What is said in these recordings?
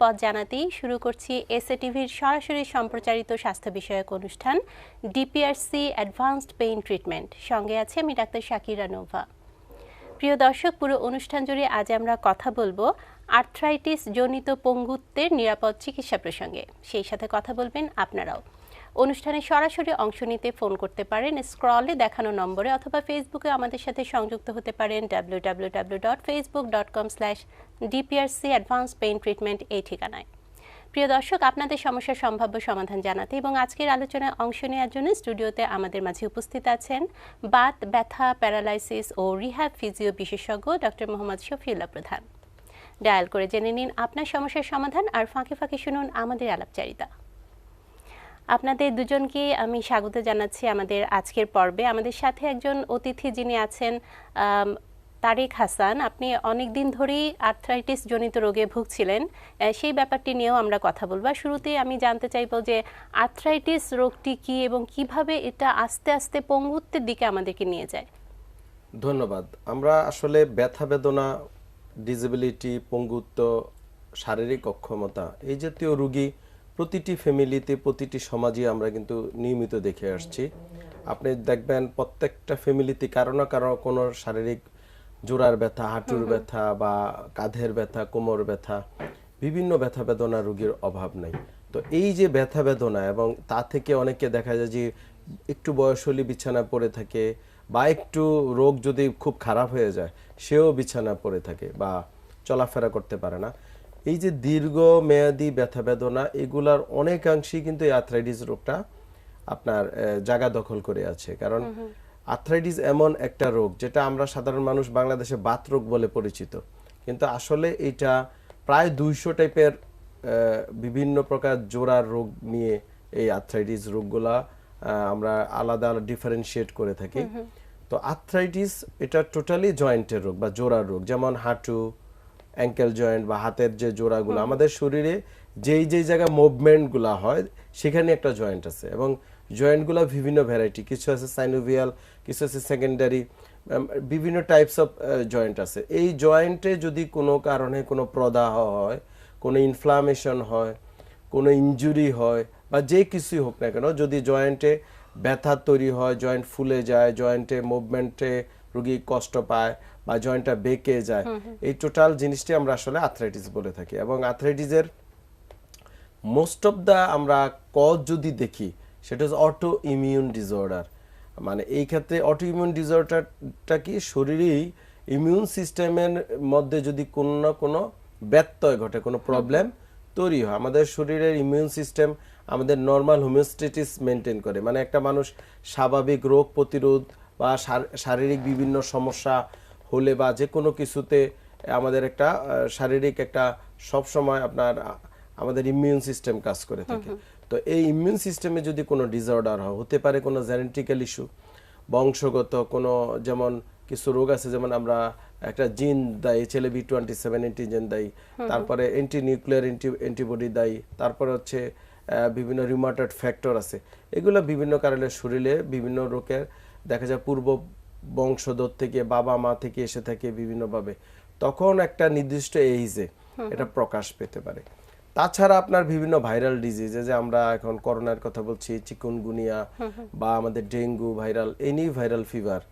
পথ জানাতেই শুরু করছি এসএ টিভির সরাসরি সম্প্রচারিত স্বাস্থ্য বিষয়ক অনুষ্ঠান, ডিপিআরসি অ্যাডভান্সড পেইন ট্রিটমেন্ট সঙ্গে আছে আমি ডাক্তার শাকিরা নোভা। প্রিয় দর্শক, পুরো অনুষ্ঠান জুড়ে আজ আমরা কথা বলব আর্থ্রাইটিস জনিত পঙ্গুত্বের নিরাপদ চিকিৎসা প্রসঙ্গে। সেই সাথে কথা বলবেন আপনারাও। অনুষ্ঠানে সরাসরি অংশ নিতে ফোন করতে পারেন, স্ক্রলে দেখানো নম্বরে অথবা ফেসবুকে আমাদের সাথে সংযুক্ত হতে পারেন W W W dot Facebook dot com slash DPRC advance pain treatment এই ঠিকানায়। প্রিয় দর্শক, আপনাদের সমস্যার সম্ভাব্য সমাধান জানাতে এবং আজকের আলোচনায় অংশ নেওয়ার জন্য স্টুডিওতে আমাদের মাঝে উপস্থিত আছেন বাত, ব্যথা, প্যারালাইসিস ও রিহ্যাব ফিজিও বিশেষজ্ঞ ডক্টর মোহাম্মদ শফিউল্লাহ প্রধান। ডায়াল করে জেনে নিন আপনার সমস্যার সমাধান আর ফাঁকে ফাঁকে শুনুন আমাদের আলাপচারিতা। আপনাদের দুজনকে আমি স্বাগত জানাচ্ছি আমাদের আজকের পর্বে। আমাদের সাথে একজন অতিথি যিনি আছেন তারেক হাসান। আপনি অনেক দিন ধরেই আর্থ্রাইটিস জনিত রোগে ভুগছিলেন সেই ব্যাপারটি নিয়েও আমরা কথা বলব। আর শুরুতেই আমি জানতে চাইব যে আর্থ্রাইটিস রোগটি কি এবং কীভাবে এটা আস্তে আস্তে পঙ্গুত্বের দিকে আমাদেরকে নিয়ে যায়? ধন্যবাদ। আমরা আসলে ব্যথা বেদনা ডিসেবিলিটি পঙ্গুত্ব, শারীরিক অক্ষমতা এই জাতীয় রোগী প্রতিটি ফ্যামিলিতে প্রতিটি সমাজে আমরা কিন্তু নিয়মিত দেখে আসছি। আপনি দেখবেন প্রত্যেকটা ফ্যামিলিতে কারও না কারও কোনো শারীরিক জোড়ার ব্যথা হাঁটুর ব্যথা বা কাঁধের ব্যথা কোমর ব্যথা বিভিন্ন ব্যথা বেদনা রোগীর অভাব নাই। তো এই যে ব্যথা বেদনা এবং তা থেকে অনেকে দেখা যায় যে একটু বয়স হলে বিছানা পড়ে থাকে বা একটু রোগ যদি খুব খারাপ হয়ে যায় সেও বিছানা পড়ে থাকে বা চলাফেরা করতে পারে না। এই যে দীর্ঘ মেয়াদি ব্যথা বেদনা এগুলার অনেকাংশেই কিন্তু এই আর্থ্রাইটিস রোগটা আপনার জায়গা দখল করে আছে। কারণ আর্থ্রাইটিস এমন একটা রোগ যেটা আমরা সাধারণ মানুষ বাংলাদেশে বাত রোগ বলে পরিচিত। কিন্তু আসলে এটা প্রায় দুইশো টাইপের বিভিন্ন প্রকার জোড়ার রোগ নিয়ে এই আর্থ্রাইটিস রোগগুলা আমরা আলাদা আলাদা ডিফারেন্সিয়েট করে থাকি। তো আর্থ্রাইটিস এটা টোটালি জয়েন্টের রোগ বা জোড়ার রোগ যেমন হাঁটু অ্যাঙ্কেল জয়েন্ট বা হাতের যে জোড়াগুলো আমাদের শরীরে যেই যেই জায়গায় মুভমেন্টগুলো হয় সেখানে একটা জয়েন্ট আছে এবং জয়েন্টগুলো বিভিন্ন ভ্যারাইটি কিছু আছে সাইনোভিয়াল কিছু আছে সেকেন্ডারি বিভিন্ন টাইপস অফ জয়েন্ট আছে। এই জয়েন্টে যদি কোনো কারণে কোনো প্রদাহ হয় কোনো ইনফ্লামেশন হয় কোনো ইনজুরি হয় বা যে কিছুই হোক না কেন যদি জয়েন্টে ব্যথা তৈরি হয় জয়েন্ট ফুলে যায় জয়েন্টে মুভমেন্টে রুগী কষ্ট পায় বা জয়েন্টটা বেঁকে যায়। এই টোটাল জিনিসটি আমরা আসলে আর্থ্রাইটিস বলে থাকি এবং আর্থ্রাইটিসের মোস্ট অফ দা আমরা কজ যদি দেখি সেটা হচ্ছে অটো ইমিউন ডিসঅর্ডার মানে এই ক্ষেত্রে অটো ইমিউন ডিসঅর্ডারটা কি শরীরেই ইমিউন সিস্টেমের মধ্যে যদি কোনো না কোনো ব্যত্যয় ঘটে কোনো প্রবলেম তৈরি হয় আমাদের শরীরের ইমিউন সিস্টেম আমাদের নর্মাল হোমিওস্টেটিস মেনটেন করে। মানে একটা মানুষ স্বাভাবিক রোগ প্রতিরোধ বা শারীরিক বিভিন্ন সমস্যা হলে বা যে কোনো কিছুতে আমাদের একটা শারীরিক একটা সব সময় আপনার আমাদের ইমিউন সিস্টেম কাজ করে থাকে। তো এই ইমিউন সিস্টেমে যদি কোনো ডিসঅর্ডার হয় হতে পারে কোনো জেনেটিক্যাল ইস্যু বংশগত কোনো যেমন কিছু রোগ আছে যেমন আমরা একটা জিন দেয় ছেলে বি টোয়েন্টি সেভেন অ্যান্টিজেন দেয় তারপরে অ্যান্টি নিউক্লিয়ার অ্যান্টিবডি দায়ী তারপরে হচ্ছে বিভিন্ন রিমাটেড ফ্যাক্টর আছে। এগুলো বিভিন্ন কারণে শরীরে বিভিন্ন রোগের দেখা যায় পূর্ব বংশধর থেকে বাবা মা থেকে এসে থাকে বিভিন্নভাবে। তখন একটা নির্দিষ্ট এইজে এটা প্রকাশ পেতে পারে। তাছাড়া আপনার বিভিন্ন ভাইরাল ডিজিজে যে আমরা এখন করোনার কথা বলছি চিকুনগুনিয়া বা আমাদের dengue viral any viral fever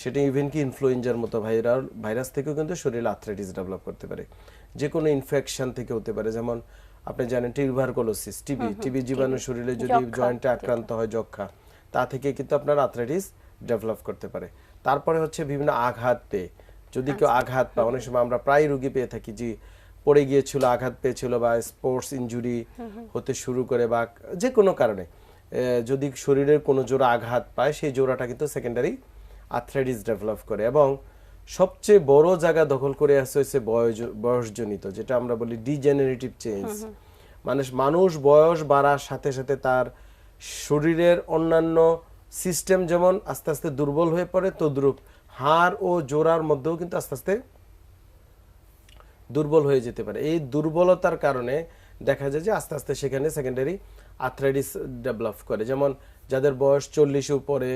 সেটা ইভেন কি ইনফ্লুয়েঞ্জার মতো ভাইরাল ভাইরাস থেকেও কিন্তু শরীরে আর্থ্রাইটিস ডেভেলপ করতে পারে। যে কোনো ইনফেকশন থেকে হতে পারে যেমন আপনি জানেন টিউবারকুলোসিস টিবি টিবি জীবাণু শরীরে যদি। জয়েন্টে আক্রান্ত হয় যক্ষা তা থেকে কিন্তু আপনার আর্থ্রাইটিস ডেভেলপ করতে পারে। তারপরে হচ্ছে বিভিন্ন আঘাত পেয়ে। যদি কেউ আঘাত পায় অনেক সময় আমরা প্রায় রুগী পেয়ে থাকি যে পড়ে গিয়েছিল আঘাত পেয়েছিল বা স্পোর্টস ইনজুরি হতে শুরু করে বা যে কোনো কারণে যদি শরীরের কোনো জোড়া আঘাত পায় সেই জোড়াটা কিন্তু সেকেন্ডারি আর্থ্রাইটিস ডেভেলপ করে এবং সবচেয়ে বড় জায়গা দখল করে আসছে হচ্ছে বয়সজনিত যেটা আমরা বলি ডিজেনারেটিভ চেঞ্জ মানে মানুষ বয়স বাড়ার সাথে সাথে তার শরীরের অন্যান্য সিস্টেম যেমন আস্তে আস্তে দুর্বল হয়ে পড়ে তদ্রুপ হাড় ও জোড়ার মধ্যেও কিন্তু আস্তে আস্তে দুর্বল হয়ে যেতে পারে। এই দুর্বলতার কারণে দেখা যায় যে আস্তে আস্তে সেখানে সেকেন্ডারি আর্থ্রাইটিস ডেভেলপ করে। যেমন যাদের বয়স চল্লিশের উপরে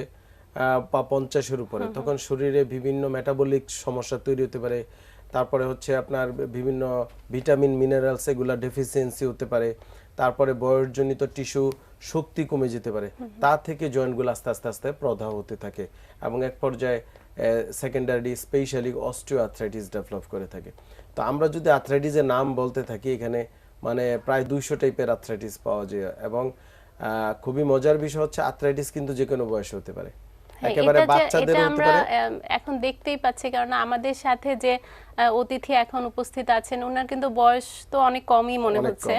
বা পঞ্চাশের উপরে তখন শরীরে বিভিন্ন মেটাবলিক সমস্যা তৈরি হতে পারে। তারপরে হচ্ছে আপনার বিভিন্ন ভিটামিন মিনারেলস এগুলা ডেফিসিয়েন্সি হতে পারে। তারপরে বয়সজনিত টিস্যু শক্তি কমে যেতে পারে। তা থেকে জয়েন্টগুলো আস্তে আস্তে আস্তে প্রদাহ হতে থাকে এবং এক পর্যায়ে secondary specially osteo arthritis develop করে থাকে। তো আমরা যদি আর্থ্রাইটিসের নাম বলতে থাকি এখানে মানে প্রায় দুইশো টাইপের আর্থ্রাইটিস পাওয়া যায় এবং আহ, খুবই মজার বিষয় হচ্ছে আর্থ্রাইটিস কিন্তু যে কোনো বয়সে হতে পারে। একেবারে বাচ্চাদের এটা আমরা এখন দেখতেই পাচ্ছি কারণ আমাদের সাথে যে অতিথি এখন উপস্থিত আছেন ওনার কিন্তু বয়স তো অনেক কমই মনে হচ্ছে।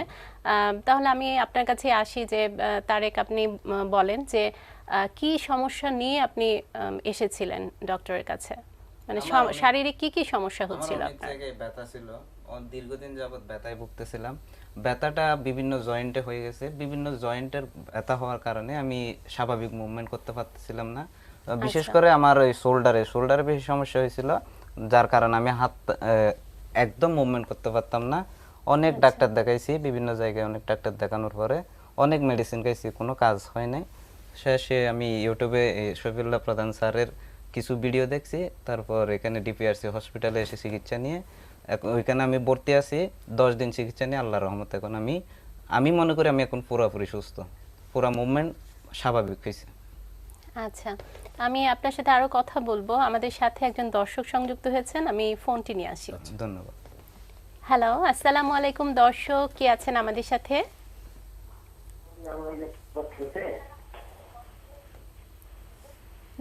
তাহলে আমি আপনার কাছে আসি যে তারেক আপনি বলেন যে কি সমস্যা নিয়ে আপনি এসেছিলেন ডক্টরের কাছে? মানে শারীরিক কি কি সমস্যা হচ্ছিল অনেক আপনার? জায়গায় ব্যথা ছিল। দীর্ঘদিন যাবত ব্যথায় ভুগতেছিলাম। ব্যথাটা বিভিন্ন জয়েন্টে হয়ে গেছে। বিভিন্ন জয়েন্টের ব্যথা হওয়ার কারণে আমি স্বাভাবিক মুভমেন্ট করতে পারতেছিলাম না। বিশেষ আচ্ছা। করে আমার ওই শোল্ডারে শোল্ডারে বেশি সমস্যা হয়েছিল যার কারণে আমি হাত একদম মুভমেন্ট করতে পারতাম না অনেক আচ্ছা। ডাক্তার দেখাইছি বিভিন্ন জায়গায় অনেক ডাক্তার দেখানোর পরে অনেক মেডিসিন খাইছি কোনো কাজ হয় নাই শেষে আমি ইউটিউবে শফিউল্লাহ প্রধান স্যারের কিছু ভিডিও দেখছি তারপর এখানে ডিপিআরসি হসপিটালে এসে চিকিৎসা নিয়ে ওইখানে আমি ভর্তি আছি দশ দিন চিকিৎসা নিয়ে আল্লাহর রহমত এখন আমি আমি মনে করি আমি এখন পুরোপুরি সুস্থ পুরা মুভমেন্ট স্বাভাবিক হয়েছে আচ্ছা আমি আপনার সাথে আরও কথা বলব। আমাদের সাথে একজন দর্শক সংযুক্ত হয়েছেন আমি ফোনটি নিয়ে আসি। ধন্যবাদ। হ্যালো আসসালামু আলাইকুম দর্শক কি আছেন আমাদের সাথে?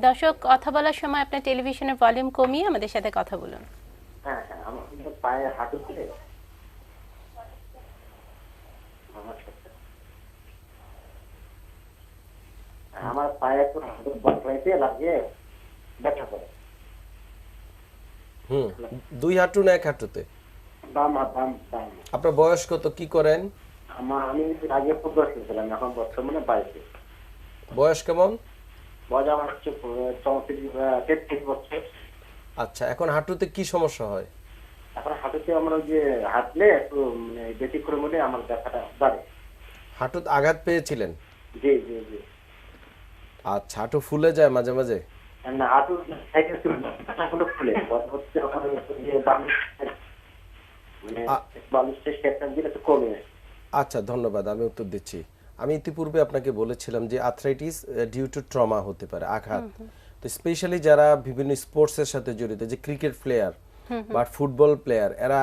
দর্শক কথা বলার সময় আপনার টেলিভিশনের ভলিউম কমিয়ে আমাদের সাথে কথা বলুন। হ্যাঁ হ্যাঁ আমার পায়ের হাঁটুতে আমার সাথে- আমার পায়ে একটু হাঁটুর বটলাইতে লাগিয়ে ব্যথা করে। হুম দুই হাঁটু না এক হাঁটুতে? বাম বাম বাম আপনার বয়স কত কি করেন? আমার আমি আগে ফুটবল খেলছিলাম এখন বর্তমানে বাইরে বয়স কেমন? বয়স আমার হচ্ছে চৌত্রিশ তেত্রিশ বছর। আচ্ছা এখন হাঁটুতে কি সমস্যা হয়? এখন হাঁটুতে আমরা ওই যে হাঁটলে একটু মানে ব্যতিক্রম হলে আমার ব্যথাটা বাড়ে। হাঁটুতে আঘাত পেয়েছিলেন? জি জি জি। আচ্ছা হাঁটু ফুলে যায় মাঝে মাঝে? না হাঁটু হচ্ছে ওখানে মানে আচ্ছা ধন্যবাদ আমি উত্তর দিচ্ছি। আমি ইতিপূর্বে আপনাকে বলেছিলাম যে আর্থ্রাইটিস ডিউ টু ট্রমা হতে পারে আঘাত। তো স্পেশালি যারা বিভিন্ন স্পোর্টসের সাথে জড়িত যে ক্রিকেট প্লেয়ার বা ফুটবল প্লেয়ার এরা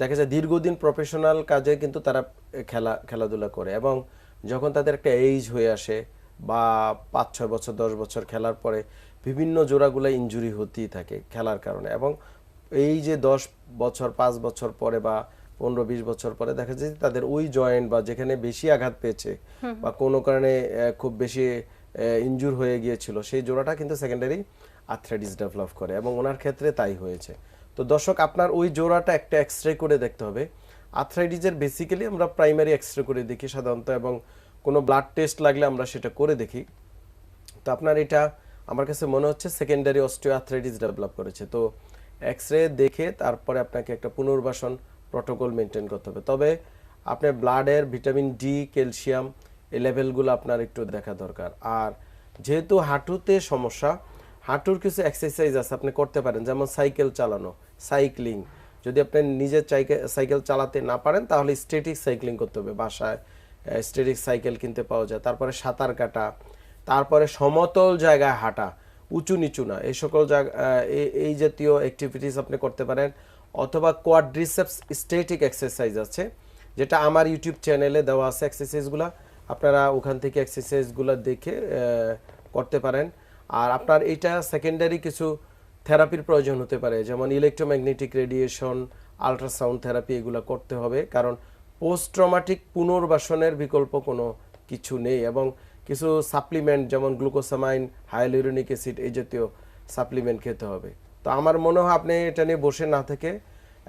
দেখা যায় দীর্ঘদিন প্রফেশনাল কাজে কিন্তু তারা খেলা খেলাধুলা করে এবং যখন তাদের একটা এইজ হয়ে আসে বা পাঁচ ছয় বছর দশ বছর খেলার পরে বিভিন্ন জোড়াগুলো ইনজুরি হতেই থাকে খেলার কারণে এবং এই যে দশ বছর পাঁচ বছর পরে বা পনেরো বিশ বছর পরে দেখা যায় তাদের ওই জয়েন্ট বা যেখানে বেশি আঘাত পেয়েছে বা কোনো কারণে খুব বেশি ইঞ্জুর হয়ে গিয়েছিল সেই জোড়াটা কিন্তু সেকেন্ডারি আর্থ্রাইটিস ডেভেলপ করে এবং ওনার ক্ষেত্রে তাই হয়েছে। তো দর্শক আপনার ওই জোড়াটা একটা এক্স রে করে দেখতে হবে। আর্থ্রাইটিসের বেসিক্যালি আমরা প্রাইমারি এক্স রে করে দেখি সাধারণত এবং কোনো ব্লাড টেস্ট লাগলে আমরা সেটা করে দেখি। তো আপনার এটা আমার কাছে মনে হচ্ছে সেকেন্ডারি অস্টিও আর্থ্রাইটিস ডেভেলপ করেছে। তো এক্স রে দেখে তারপরে আপনাকে একটা পুনর্বাসন প্রোটোকল মেনটেন করতে হবে। তবে আপনার ব্লাডের ভিটামিন ডি ক্যালসিয়াম এই লেভেলগুলো আপনার একটু দেখা দরকার। আর যেহেতু হাঁটুতে সমস্যা, হাঁটুর কিছু এক্সারসাইজ আছে, আপনি করতে পারেন। যেমন সাইকেল চালানো সাইক্লিং যদি আপনি নিজের সাইকেল চালাতে না পারেন, তাহলে স্টেটিক সাইক্লিং করতে হবে বাসায়। স্টেটিক সাইকেল কিনতে পাওয়া যায়। তারপরে সাঁতার কাটা, তারপরে সমতল জায়গায় হাঁটা, উঁচু নিচু না, এই সকল জায়গা এই জাতীয় অ্যাক্টিভিটিস আপনি করতে পারেন। অথবা কোয়াড্রিসেপস স্টেটিক এক্সারসাইজ আছে, যেটা আমার ইউটিউব চ্যানেলে দেওয়া আছে এক্সারসাইজগুলো আপনারা ওখান থেকে এক্সারসাইজগুলো দেখে করতে পারেন। আর আপনার এটা সেকেন্ডারি কিছু থেরাপির প্রয়োজন হতে পারে, যেমন ইলেকট্রোম্যাগনেটিক রেডিয়েশন আল্ট্রাসাউন্ড থেরাপি এগুলো করতে হবে। কারণ পোস্ট ট্রমাটিক পুনর্বাসনের বিকল্প কোনো কিছু নেই এবং কিছু সাপ্লিমেন্ট যেমন গ্লুকোসামাইন হাইলোরিনিক অ্যাসিড এই জাতীয় সাপ্লিমেন্ট খেতে হবে। তো আমার মনে হয় আপনি এটা নিয়ে বসে না থেকে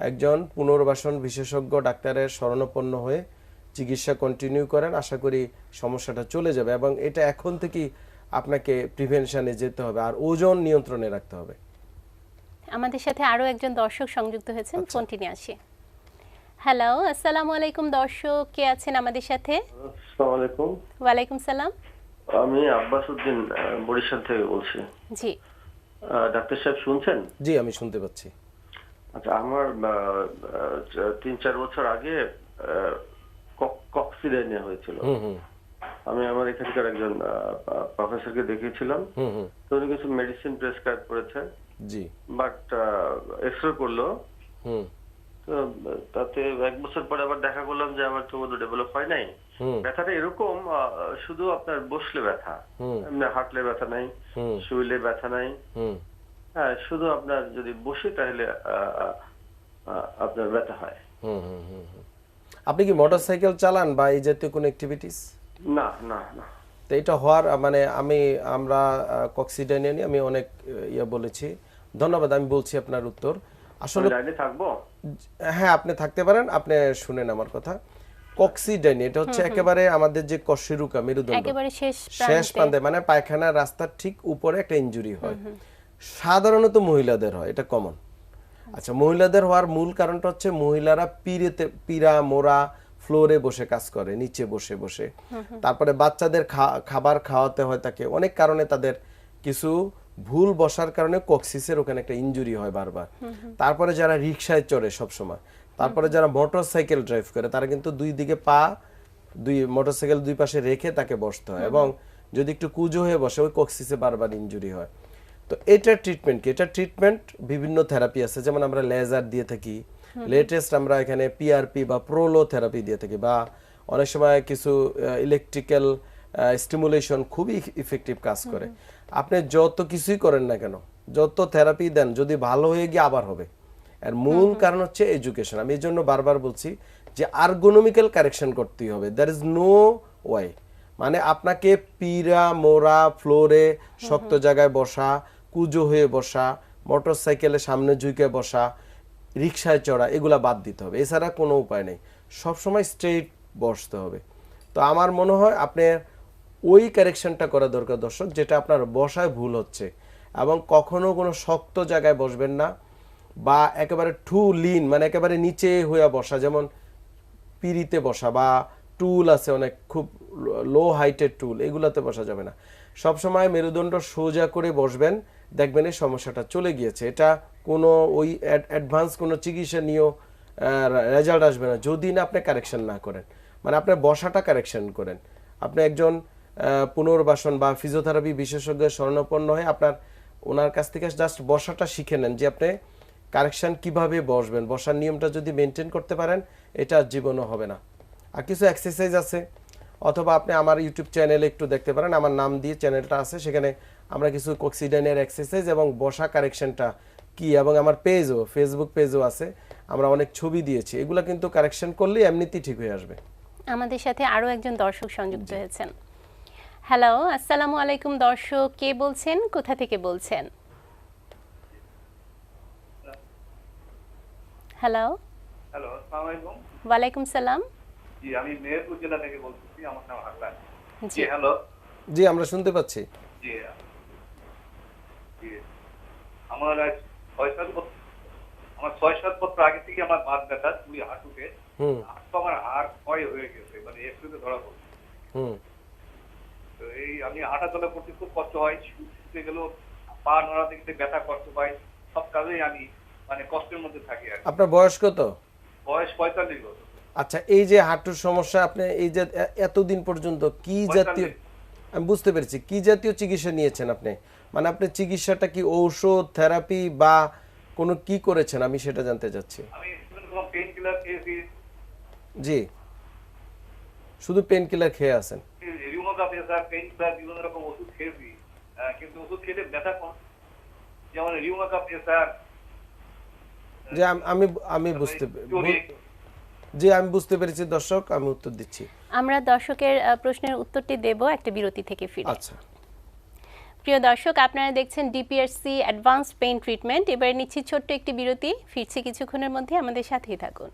একজন পুনর্বাসন বিশেষজ্ঞ ডাক্তারের শরণাপন্ন হয়ে চিকিৎসা কন্টিনিউ করেন। আশা করি সমস্যাটা চলে যাবে এবং এটা এখন থেকেই আপনাকে প্রিভেনশনে যেতে হবে আর ওজন নিয়ন্ত্রণে রাখতে হবে। আমাদের সাথে আরও একজন দর্শক সংযুক্ত হয়েছেন আচ্ছা। ফোনটি নিয়ে আসি। হ্যালো আসসালামু আলাইকুম দর্শক কে আছেন আমাদের সাথে? আসসালামু আলাইকুম। ওয়ালাইকুম সালাম। আমি আব্বাস উদ্দিন বরিশাল থেকে বলছি। জি। ডাক্তার সাহেব শুনছেন? জি আমি শুনতে পাচ্ছি। আচ্ছা আমার তিন চার বছর আগে কক্সিডেনিয়া হয়েছিল। হুম হুম। আমি আমার এখানকার একজন প্রফেসরকে দেখিয়েছিলাম। হুম হুম। তো উনি কিছু মেডিসিন প্রেসক্রাইব করেছেন। জি। বাট এক্সরে করল। তাতে এক বছর পরে আবার দেখা করলাম যে আমার তো ডেভেলপ হয় নাই। ব্যথাটা এরকম শুধু আপনার বসলে ব্যথা এমনি হাঁটলে ব্যথা নাই শুইলে ব্যথা নাই। হ্যাঁ শুধু আপনার যদি বসে তাহলে আপনার ব্যথা হয়। আপনি কি মোটরসাইকেল চালান বা এই জাতীয় কোনো অ্যাক্টিভিটিস না না না। তো এটা হওয়ার মানে আমি আমরা কক্সিডেনিয়া নিয়ে আমি অনেক ইয়ে বলেছি। ধন্যবাদ আমি বলছি আপনার উত্তর। আসলে আমি লাইনে থাকব? হ্যাঁ আপনি থাকতে পারেন আপনি শুনেন আমার কথা। এটা হচ্ছে একেবারে আমাদের যে কশেরুকা মেরুদণ্ড। একেবারে শেষ শেষ প্রান্তে। মানে পায়খানার রাস্তার ঠিক উপরে একটা ইনজুরি হয়। সাধারণত মহিলাদের হয় এটা কমন আচ্ছা মহিলাদের হওয়ার মূল কারণটা হচ্ছে মহিলারা পিড়েতে পিড়া মোড়া ফ্লোরে বসে কাজ করে নিচে বসে বসে। তারপরে বাচ্চাদের খা- খাবার খাওয়াতে হয় তাকে। অনেক কারণে তাদের কিছু ভুল বসার কারণে কক্সিসের ওখানে একটা ইনজুরি হয় বারবার। তারপরে যারা রিক্সায় চড়ে সব সময় তারপরে যারা মোটর সাইকেল ড্রাইভ করে, তারা কিন্তু দুই দিকে পা, দুই মোটরসাইকেল দুই পাশে রেখে তাকে বসতে হয় এবং যদি একটু কুজো হয়ে বসে, ওই কক্সিসে বারবার ইনজুরি হয়। তো এটার ট্রিটমেন্ট কি? এটা ট্রিটমেন্ট বিভিন্ন থেরাপি আছে, যেমন আমরা লেজার দিয়ে থাকি। লেটেস্ট আমরা এখানে পিআরপি বা প্রোলো থেরাপি দিয়ে থাকি বা অনেক সময় কিছু ইলেকট্রিক্যাল স্টিমুলেশন খুবই ইফেক্টিভ কাজ করে। আপনি যত কিছুই করেন না কেন যত থেরাপি দেন যদি ভালো হয়ে গিয়ে আবার হবে। আর মূল কারণ হচ্ছে এডুকেশন আমি এই জন্য বারবার বলছি যে আর্গোনমিক্যাল কারেকশন করতেই হবে। দ্যার ইজ নো ওয়াই মানে আপনাকে পিরা মোড়া ফ্লোরে শক্ত জায়গায় বসা কুজো হয়ে বসা মোটর সাইকেলের সামনে ঝুঁকে বসা রিক্সায় চড়া এগুলা বাদ দিতে হবে। এছাড়া কোনো উপায় নেই। সবসময় স্ট্রেট বসতে হবে। তো আমার মনে হয় আপনার ওই কারেকশনটা করা দরকার দর্শক, যেটা আপনার বসায় ভুল হচ্ছে এবং কখনো কোনো শক্ত জায়গায় বসবেন না বা একেবারে টু লিন মানে একেবারে নিচে হয়ে বসা, যেমন পিড়িতে বসা বা টুল আছে অনেক, খুব লো হাইটের টুল এগুলাতে বসা যাবে না। সব সময় মেরুদণ্ড সোজা করে বসবেন, দেখবেন এই সমস্যাটা চলে গিয়েছে। এটা কোনো ওই অ্যাডভান্স কোনো চিকিৎসা নিয়েও রেজাল্ট আসবে না, যদি না আপনি কারেকশন না করেন। মানে আপনার বসাটা কারেকশন করেন। আপনি একজন পুনর্বাসন বা ফিজিওথেরাপি বিশেষজ্ঞের স্বর্ণপন্ন হয়ে আপনার ওনার কাছ থেকে জাস্ট বসাটা শিখে নেন যে আপনি কারেকশন কীভাবে বসবেন। বসার নিয়মটা যদি মেনটেন করতে পারেন এটা জীবনও হবে না। আর কিছু এক্সারসাইজ আছে অথবা আপনি আমার ইউটিউব চ্যানেলে একটু দেখতে পারেন আমার নাম দিয়ে চ্যানেলটা আছে সেখানে আমরা কিছু কক্সিডেনের এক্সারসাইজ এবং বসা কারেকশনটা কি এবং আমার পেজও ফেসবুক পেজও আছে আমরা অনেক ছবি দিয়েছি। এগুলো কিন্তু কারেকশন করলে এমনিতেই ঠিক হয়ে আসবে। আমাদের সাথে আরও একজন দর্শক সংযুক্ত হয়েছেন। হ্যালো আসসালামু আলাইকুম দর্শক কে বলছেন কোথা থেকে বলছেন? হ্যালো? হ্যালো আসসালামু আলাইকুম। ওয়ালাইকুম সালাম। জি আমি মেহেরপুর জেলা থেকে বলতেছি আমার নাম হাকলান জি। হ্যালো। জি আমরা শুনতে পাচ্ছি। জি জি। আমার আজ ছয় সাত বছর আমার ছয় সাত বছর আগে থেকে আমার বাদ ব্যথা দুই হাঁটুতে। হুম। আমার হাড় ক্ষয় হয়ে গেছে মানে একটুতে ধরা পড়ছে। হুম। এই আমি হাঁটা চলা করতে খুব কষ্ট হয় শুতে গেলেও পা নড়াতে গেলে ব্যথা কষ্ট পাই সব কাজেই আমি মানে কষ্টের মধ্যে থাকি আর কি। আপনার বয়স কত? বয়স পঁয়তাল্লিশ বছর। আচ্ছা এই যে হাঁটুর সমস্যা আপনি এই যে এতদিন পর্যন্ত কি জাতীয় আমি বুঝতে পেরেছি কি জাতীয় চিকিৎসা নিয়েছেন আপনি? মানে আপনি চিকিৎসাটা কি ঔষধ থেরাপি বা কোনো কি করেছেন? আমি সেটা জানতে চাচ্ছি। আমি কোনো পেন কিলার খেয়েছি। জি। শুধু পেন কিলার খেয়ে আছেন। প্রেসার পেইন প্লাস বিভিন্ন রকম ওষুধ খেয়েছি। কিন্তু ওষুধ খেলে ব্যথা কম। যেমন রিউমাকা প্রেসার যে আমি আমি বুঝতে জি আমি বুঝতে পেরেছি দর্শক আমি উত্তর দিচ্ছি। আমরা দর্শকের প্রশ্নের উত্তরটি দেব একটা বিরতি থেকে ফিরে। আচ্ছা। প্রিয় দর্শক আপনারা দেখছেন ডিপিআরসি অ্যাডভান্সড পেইন ট্রিটমেন্ট এবারে নিচ্ছি ছোট্ট একটি বিরতি। ফিরছি কিছুক্ষণের মধ্যে আমাদের সাথেই থাকুন।